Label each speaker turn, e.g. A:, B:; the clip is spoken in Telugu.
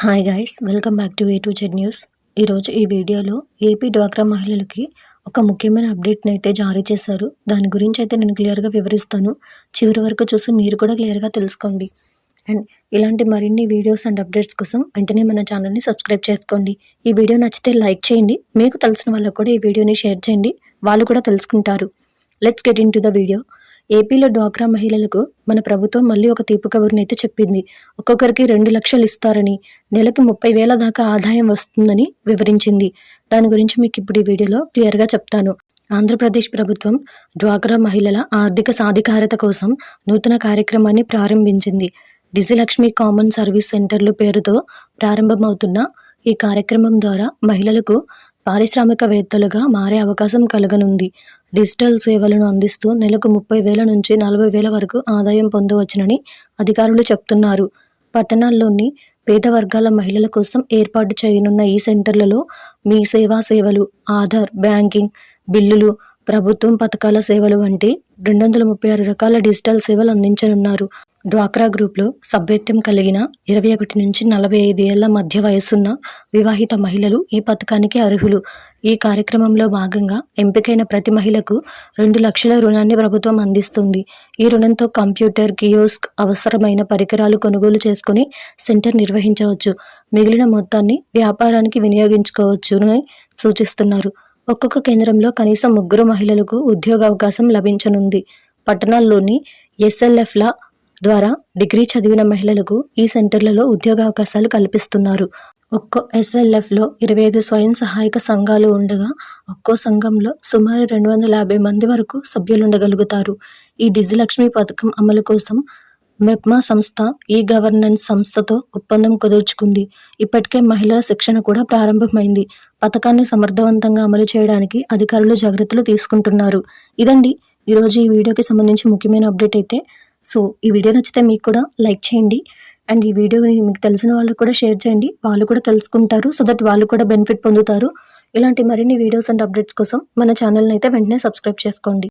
A: Hi guys welcome back to A to Z news ఈరోజు ఈ వీడియోలో ఏపీ డ్వాక్రా మహిళలకి ఒక ముఖ్యమైన అప్డేట్ని అయితే జారీ చేశారు. దాని గురించి అయితే నేను క్లియర్గా వివరిస్తాను. చివరి వరకు చూసి మీరు కూడా క్లియర్గా తెలుసుకోండి. అండ్ ఇలాంటి మరిన్ని వీడియోస్ అండ్ అప్డేట్స్ కోసం వెంటనే మన ఛానల్ని సబ్స్క్రైబ్ చేసుకోండి. ఈ వీడియో నచ్చితే లైక్ చేయండి. మీకు తెలిసిన వాళ్ళకు కూడా ఈ వీడియోని షేర్ చేయండి. వాళ్ళు కూడా తెలుసుకుంటారు. Let's get into the video ఏపీలో డ్వాక్రా మహిళలకు మన ప్రభుత్వం మళ్ళీ ఒక తీపు కబుర్ని అయితే చెప్పింది. ఒక్కొక్కరికి రెండు లక్షలు ఇస్తారని నెలకు ముప్పై వేల దాకా ఆదాయం వస్తుందని వివరించింది. దాని గురించి మీకు ఇప్పుడు ఈ వీడియోలో క్లియర్గా చెప్తాను. ఆంధ్రప్రదేశ్ ప్రభుత్వం డ్వాక్రా మహిళల ఆర్థిక సాధికారత కోసం నూతన కార్యక్రమాన్ని ప్రారంభించింది. డిజిలక్ష్మి కామన్ సర్వీస్ సెంటర్లు పేరుతో ప్రారంభమవుతున్న ఈ కార్యక్రమం ద్వారా మహిళలకు పారిశ్రామికవేత్తలుగా మారే అవకాశం కలగనుంది. డిజిటల్ సేవలను అందిస్తూ నెలకు ముప్పై వేల నుంచి నలభై వేల వరకు ఆదాయం పొందవచ్చునని అధికారులు చెప్తున్నారు. పట్టణాల్లోని పేద వర్గాల మహిళల కోసం ఏర్పాటు చేయనున్న ఈ సెంటర్లలో మీ సేవా సేవలు ఆధార్ బ్యాంకింగ్ బిల్లులు ప్రభుత్వం పథకాల సేవలు వంటి రెండు వందల ముప్పై ఆరు రకాల డిజిటల్ సేవలు అందించనున్నారు. డ్వాక్రా గ్రూప్లో సభ్యత్వం కలిగిన ఇరవై ఒకటి నుంచి నలభై ఐదు ఏళ్ళ మధ్య వయసున్న వివాహిత మహిళలు ఈ పథకానికి అర్హులు. ఈ కార్యక్రమంలో భాగంగా ఎంపికైన ప్రతి మహిళకు రెండు లక్షల రుణాన్ని ప్రభుత్వం అందిస్తుంది. ఈ రుణంతో కంప్యూటర్ కియోస్క్ అవసరమైన పరికరాలు కొనుగోలు చేసుకుని సెంటర్ నిర్వహించవచ్చు. మిగిలిన మొత్తాన్ని వ్యాపారానికి వినియోగించుకోవచ్చు అని సూచిస్తున్నారు. ఒక్కొక్క కేంద్రంలో కనీసం ముగ్గురు మహిళలకు ఉద్యోగ అవకాశం లభించనుంది. పట్టణాల్లోని ఎస్ఎల్ఎఫ్ల ద్వారా డిగ్రీ చదివిన మహిళలకు ఈ సెంటర్లలో ఉద్యోగ అవకాశాలు కల్పిస్తున్నారు. ఒక్కో ఎస్ఎల్ఎఫ్లో ఇరవై ఐదు స్వయం సహాయక సంఘాలు ఉండగా ఒక్కో సంఘంలో సుమారు రెండు వందల యాభై మంది వరకు సభ్యులు ఉండగలుగుతారు ఈ డిజిలక్ష్మి పథకం అమలు కోసం మెప్మా సంస్థ ఈ గవర్నెన్స్ సంస్థతో ఒప్పందం కుదుర్చుకుంది. ఇప్పటికే మహిళల శిక్షణ కూడా ప్రారంభమైంది. పథకాన్ని సమర్థవంతంగా అమలు చేయడానికి అధికారులు జాగ్రత్తలు తీసుకుంటున్నారు. ఇదండి. ఈరోజు ఈ వీడియోకి సంబంధించి ముఖ్యమైన అప్డేట్ అయితే. సో ఈ వీడియో నచ్చితే మీకు కూడా లైక్ చేయండి. అండ్ ఈ వీడియోని మీకు తెలిసిన వాళ్ళకు కూడా షేర్ చేయండి. వాళ్ళు కూడా తెలుసుకుంటారు. సో దట్ వాళ్ళు కూడా బెనిఫిట్ పొందుతారు. ఇలాంటి మరిన్ని వీడియోస్ అండ్ అప్డేట్స్ కోసం మన ఛానల్ని అయితే వెంటనే సబ్స్క్రైబ్ చేసుకోండి.